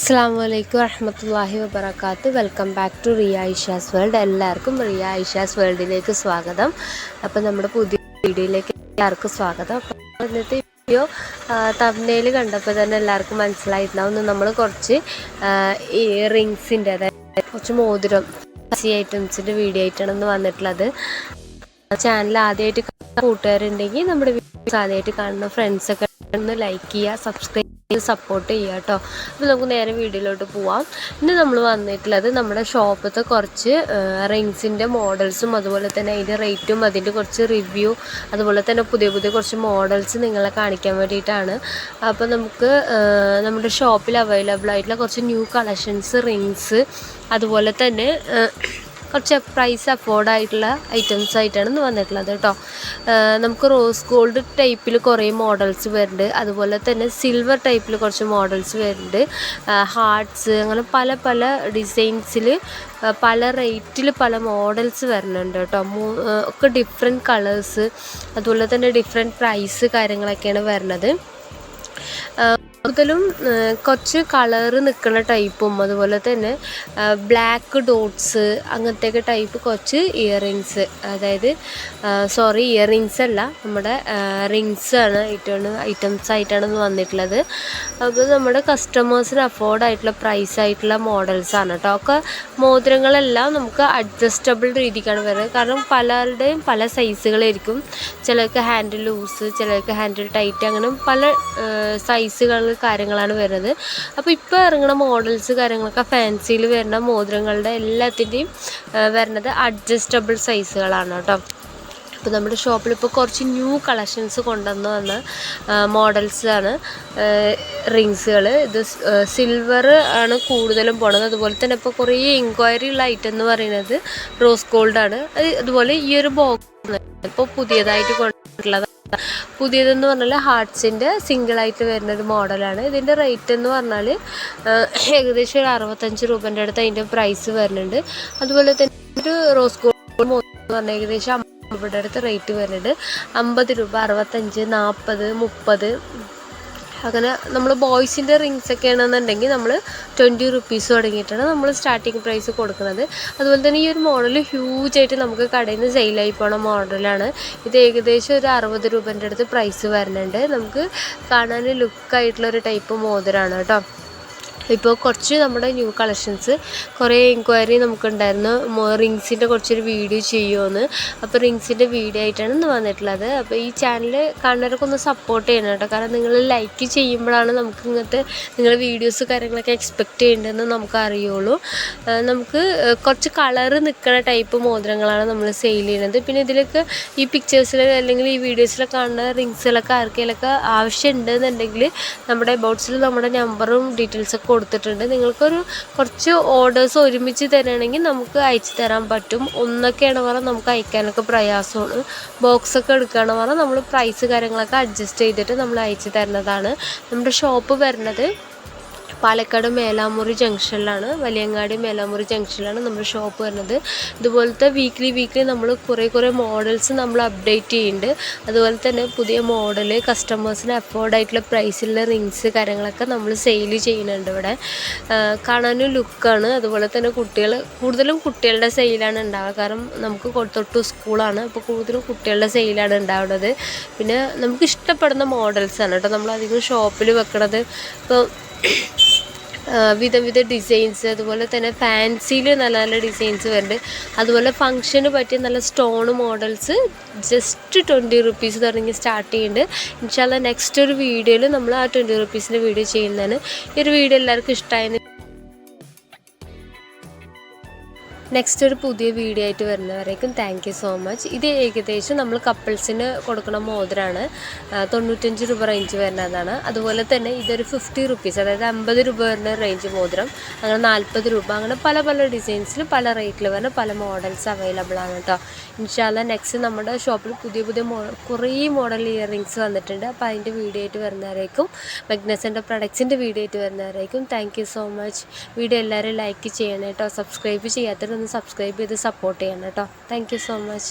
അസ്സാം വലൈക്കും വറഹമത്തല്ലാഹി വബർക്കാത്ത് welcome back to Riya Aisha's world. എല്ലാവർക്കും റിയ ഐഷാസ് വേൾഡിലേക്ക് സ്വാഗതം. അപ്പോൾ നമ്മുടെ പുതിയ വീഡിയോയിലേക്ക് എല്ലാവർക്കും സ്വാഗതം. അപ്പോൾ ഇന്നത്തെ വീഡിയോ തമ്നയിൽ കണ്ടപ്പോൾ തന്നെ എല്ലാവർക്കും മനസ്സിലായിട്ടുണ്ടാവും. നമ്മൾ കുറച്ച് ഈ റിങ്സിന്റെ അതായത് കുറച്ച് മോതിരം ഐറ്റംസിന്റെ വീഡിയോ ആയിട്ടാണ് വന്നിട്ടുള്ളത്. ചാനൽ ആദ്യമായിട്ട് കൂട്ടുകാരുണ്ടെങ്കിൽ നമ്മുടെ വീഡിയോസ് ആദ്യമായിട്ട് കാണുന്ന ഫ്രണ്ട്സൊക്കെ ഒന്ന് ലൈക്ക് ചെയ്യുക സബ്സ്ക്രൈബ് സപ്പോർട്ട് ചെയ്യുക കേട്ടോ അപ്പോൾ നമുക്ക് നേരെ വീഡിയോയിലോട്ട് പോവാം. ഇന്ന് നമ്മൾ വന്നിട്ടുള്ളത് നമ്മുടെ ഷോപ്പത്തെ കുറച്ച് റിങ്സിന്റെ മോഡൽസും അതുപോലെ തന്നെ അതിന്റെ റേറ്റും അതിന്റെ കുറച്ച് റിവ്യൂ അതുപോലെ തന്നെ പുതിയ പുതിയ കുറച്ച് മോഡൽസ് നിങ്ങളെ കാണിക്കാൻ വേണ്ടിയിട്ടാണ്. അപ്പോൾ നമുക്ക് നമ്മുടെ ഷോപ്പിൽ അവൈലബിൾ ആയിട്ടുള്ള കുറച്ച് ന്യൂ കളക്ഷൻസ് റിങ്സ് അതുപോലെ തന്നെ കുറച്ച് പ്രൈസ് അഫോർഡ് ആയിട്ടുള്ള ഐറ്റംസ് ആയിട്ടാണ് ഇന്ന് വന്നിട്ടുള്ളത് കേട്ടോ നമുക്ക് റോസ് ഗോൾഡ് ടൈപ്പിൽ കുറേ മോഡൽസ് വരുന്നുണ്ട്. അതുപോലെ തന്നെ സിൽവർ ടൈപ്പിൽ കുറച്ച് മോഡൽസ് വരുന്നുണ്ട്. ഹാർട്ട്സ് അങ്ങനെ പല പല ഡിസൈൻസിൽ പല റേറ്റിൽ പല മോഡൽസ് വരുന്നുണ്ട് കേട്ടോ ഒക്കെ ഡിഫറെന്റ് കളേഴ്സ് അതുപോലെ തന്നെ ഡിഫറെന്റ് പ്രൈസ് കാര്യങ്ങളൊക്കെയാണ് വരുന്നത്. കൂടുതലും കുറച്ച് കളറ് നിൽക്കുന്ന ടൈപ്പും അതുപോലെ തന്നെ ബ്ലാക്ക് ഡോട്ട്സ് അങ്ങനത്തെയൊക്കെ ടൈപ്പ് കുറച്ച് ഇയറിങ്സ് അതായത് സോറി ഇയറിങ്സ് അല്ല നമ്മുടെ റിങ്സ് ആണ് ഐറ്റം ഐറ്റംസ് ആയിട്ടാണ് വന്നിട്ടുള്ളത്. അപ്പോൾ നമ്മുടെ കസ്റ്റമേഴ്സിന് അഫോർഡ് ആയിട്ടുള്ള പ്രൈസ് ആയിട്ടുള്ള മോഡൽസ് ആണ് കേട്ടോ ഒക്കെ മോതിരങ്ങളെല്ലാം നമുക്ക് അഡ്ജസ്റ്റബിൾ രീതിക്കാണ് വരുന്നത്. കാരണം പലരുടെയും പല സൈസുകളായിരിക്കും ചിലർക്ക് ഹാൻഡിൽ ലൂസ് ചിലർക്ക് ഹാൻഡിൽ ടൈറ്റ് അങ്ങനെ പല സൈസുകൾ കാര്യങ്ങളാണ് വരുന്നത്. അപ്പോൾ ഇപ്പോൾ ഇറങ്ങുന്ന മോഡൽസ് കാര്യങ്ങളൊക്കെ ഫാൻസിയിൽ വരുന്ന മോതിരങ്ങളുടെ എല്ലാത്തിന്റെയും വരുന്നത് അഡ്ജസ്റ്റബിൾ സൈസുകളാണ് കേട്ടോ. അപ്പോൾ നമ്മുടെ ഷോപ്പിൽ ഇപ്പോൾ കുറച്ച് ന്യൂ കളക്ഷൻസ് കൊണ്ടുവന്ന് വന്ന മോഡൽസാണ് റിങ്സുകൾ ഇത് സിൽവർ ആണ് കൂടുതലും പോണത്. അതുപോലെ തന്നെ ഇപ്പോൾ കുറേ എൻക്വയറി ഉള്ള ഐറ്റം എന്ന് പറയുന്നത് റോസ് ഗോൾഡാണ് അത് അതുപോലെ ഈ ഒരു ബോക്സ് ഇപ്പോൾ പുതിയതായിട്ട് കൊണ്ടുവന്നിട്ടുള്ളത്. പുതിയതെന്ന് പറഞ്ഞാൽ ഹാർട്സിന്റെ സിംഗിളായിട്ട് വരുന്ന ഒരു മോഡലാണ്. ഇതിന്റെ റേറ്റ് എന്ന് പറഞ്ഞാൽ ഏകദേശം ഒരു അറുപത്തഞ്ച് രൂപേന്റെ അടുത്ത് അതിന്റെ പ്രൈസ് വരുന്നുണ്ട്. അതുപോലെ തന്നെ ഒരു റോസ് ഗോൾഡ് എന്ന് പറഞ്ഞാൽ ഏകദേശം ഇവിടെ റേറ്റ് വരുന്നുണ്ട്. അമ്പത് രൂപ അറുപത്തഞ്ച് നാൽപ്പത് മുപ്പത് അങ്ങനെ നമ്മൾ ബോയ്സിന്റെ റിങ്സ് ഒക്കെ ആണെന്നുണ്ടെങ്കിൽ നമ്മൾ ട്വന്റി റുപ്പീസ് തുടങ്ങിയിട്ടാണ് നമ്മൾ സ്റ്റാർട്ടിങ് പ്രൈസ് കൊടുക്കുന്നത്. അതുപോലെ തന്നെ ഈ ഒരു മോഡൽ ഹ്യൂജ് ആയിട്ട് നമുക്ക് കടയിൽ നിന്ന് സെയിലായി പോണ മോഡലാണ് ഇത് ഏകദേശം ഒരു അറുപത് രൂപേന്റെ അടുത്ത് പ്രൈസ് വരുന്നുണ്ട്. നമുക്ക് കാണാൻ ലുക്കായിട്ടുള്ള ഒരു ടൈപ്പ് മോതിരാണ് കേട്ടോ. ഇപ്പോൾ കുറച്ച് നമ്മുടെ ന്യൂ കളക്ഷൻസ് കുറേ എൻക്വയറി നമുക്കുണ്ടായിരുന്നു. റിങ്സിന്റെ കുറച്ചൊരു വീഡിയോ ചെയ്യുമെന്ന് അപ്പോൾ റിങ്സിന്റെ വീഡിയോ ആയിട്ടാണ് ഇന്ന് വന്നിട്ടുള്ളത്. അപ്പോൾ ഈ ചാനൽ കാണുന്നവരൊക്കെ ഒന്ന് സപ്പോർട്ട് ചെയ്യണം കേട്ടോ. കാരണം നിങ്ങൾ ലൈക്ക് ചെയ്യുമ്പോഴാണ് നമുക്ക് ഇങ്ങനത്തെ നിങ്ങൾ വീഡിയോസ് കാര്യങ്ങളൊക്കെ എക്സ്പെക്റ്റ് ചെയ്യേണ്ടതെന്ന് നമുക്ക് അറിയുള്ളൂ. നമുക്ക് കുറച്ച് കളറ് നിൽക്കുന്ന ടൈപ്പ് മോതിരങ്ങളാണ് നമ്മൾ സെയിൽ ചെയ്യുന്നത്. പിന്നെ ഇതിലൊക്കെ ഈ പിക്ചേഴ്സിൽ അല്ലെങ്കിൽ ഈ വീഡിയോസിൽ കാണുന്ന റിങ്സുകളൊക്കെ ആർക്കെങ്കിലൊക്കെ ആവശ്യമുണ്ടെന്നുണ്ടെങ്കിൽ നമ്മുടെ ബോട്ട്സിൽ നമ്മുടെ നമ്പറും ഡീറ്റെയിൽസൊക്കെ കൊടുത്തിട്ടുണ്ട്. നിങ്ങൾക്കൊരു കുറച്ച് ഓർഡേഴ്സ് ഒരുമിച്ച് തരികയാണെങ്കിൽ നമുക്ക് അയച്ചു തരാൻ പറ്റും. ഒന്നൊക്കെയാണ് പറഞ്ഞാൽ നമുക്ക് അയക്കാനൊക്കെ പ്രയാസമാണ്. ബോക്സൊക്കെ എടുക്കുകയാണ് പറഞ്ഞാൽ നമ്മൾ പ്രൈസ് കാര്യങ്ങളൊക്കെ അഡ്ജസ്റ്റ് ചെയ്തിട്ട് നമ്മൾ അയച്ചു തരുന്നതാണ്. നമ്മുടെ ഷോപ്പ് വരുന്നത് പാലക്കാട് മേലാമുറി ജംഗ്ഷനിലാണ് വലിയങ്ങാടി മേലാമുറി ജംഗ്ഷനിലാണ് നമ്മുടെ ഷോപ്പ് വരുന്നത്. ഇതുപോലത്തെ വീക്ക്ലി വീക്ക്ലി നമ്മൾ കുറേ കുറേ മോഡൽസ് നമ്മൾ അപ്ഡേറ്റ് ചെയ്യുന്നുണ്ട്. അതുപോലെ തന്നെ പുതിയ മോഡൽ കസ്റ്റമേഴ്സിന് അഫോർഡ് ആയിട്ടുള്ള പ്രൈസിലുള്ള റിങ്സ് കാര്യങ്ങളൊക്കെ നമ്മൾ സെയിൽ ചെയ്യുന്നുണ്ട് ഇവിടെ. കാണാനും ലുക്കാണ് അതുപോലെ തന്നെ കുട്ടികൾ കൂടുതലും കുട്ടികളുടെ സെയിലാണ് ഉണ്ടാവുക. കാരണം നമുക്ക് തൊട്ടു സ്കൂളാണ് അപ്പോൾ കൂടുതലും കുട്ടികളുടെ സെയിലാണ് ഉണ്ടാവുന്നത്. പിന്നെ നമുക്ക് ഇഷ്ടപ്പെടുന്ന മോഡൽസാണ് കേട്ടോ. നമ്മൾ അധികം ഷോപ്പിൽ വെക്കണത്. ഇപ്പോൾ വിധം വിധ ഡിസൈൻസ് അതുപോലെ തന്നെ ഫാൻസിയിൽ നല്ല നല്ല ഡിസൈൻസ് വരുന്നുണ്ട്. അതുപോലെ ഫങ്ഷന് പറ്റിയ നല്ല stone models just twenty rupees തുടങ്ങി സ്റ്റാർട്ട് ചെയ്യുന്നുണ്ട്. ഇൻഷാല്ല നെക്സ്റ്റ് ഒരു വീഡിയോയിൽ നമ്മൾ ആ ട്വന്റി റുപ്പീസിന്റെ വീഡിയോ ചെയ്യുന്നതാണ്. ഈ ഒരു വീഡിയോ എല്ലാവർക്കും ഇഷ്ടമായെന്ന് നെക്സ്റ്റ് ഒരു പുതിയ വീഡിയോ ആയിട്ട് വരുന്നവരേക്കും താങ്ക് യു സോ മച്ച് ഇത് ഏകദേശം നമ്മൾ കപ്പിൾസിന് കൊടുക്കുന്ന മോതിരാണ്. തൊണ്ണൂറ്റഞ്ച് രൂപ റേഞ്ച് വരുന്നതാണ്. അതുപോലെ തന്നെ ഇതൊരു ഫിഫ്റ്റി റുപ്പീസ് അതായത് അമ്പത് രൂപ വരുന്ന റേഞ്ച് മോതിരം. അങ്ങനെ നാൽപ്പത് രൂപ. അങ്ങനെ പല പല ഡിസൈൻസിൽ പല റേറ്റിൽ വരുന്ന പല മോഡൽസ് അവൈലബിൾ ആണ് കേട്ടോ ഇൻഷാല്ല നെക്സ്റ്റ് നമ്മുടെ ഷോപ്പിൽ പുതിയ പുതിയ മോ കുറേ മോഡൽ ഇയർ റിങ്സ് വന്നിട്ടുണ്ട്. അപ്പോൾ അതിന്റെ വീഡിയോ ആയിട്ട് വരുന്നവരേക്കും മെഗ്നസിന്റെ പ്രൊഡക്ട്സിന്റെ വീഡിയോ ആയിട്ട് വരുന്നവരേക്കും താങ്ക് സോ മച്ച് വീഡിയോ എല്ലാവരും ലൈക്ക് ചെയ്യണം കേട്ടോ സബ്സ്ക്രൈബ് ചെയ്യാത്തവർ ഒന്ന് സബ്സ്ക്രൈബ് ചെയ്ത് സപ്പോർട്ട് ചെയ്യണം കേട്ടോ. Thank so much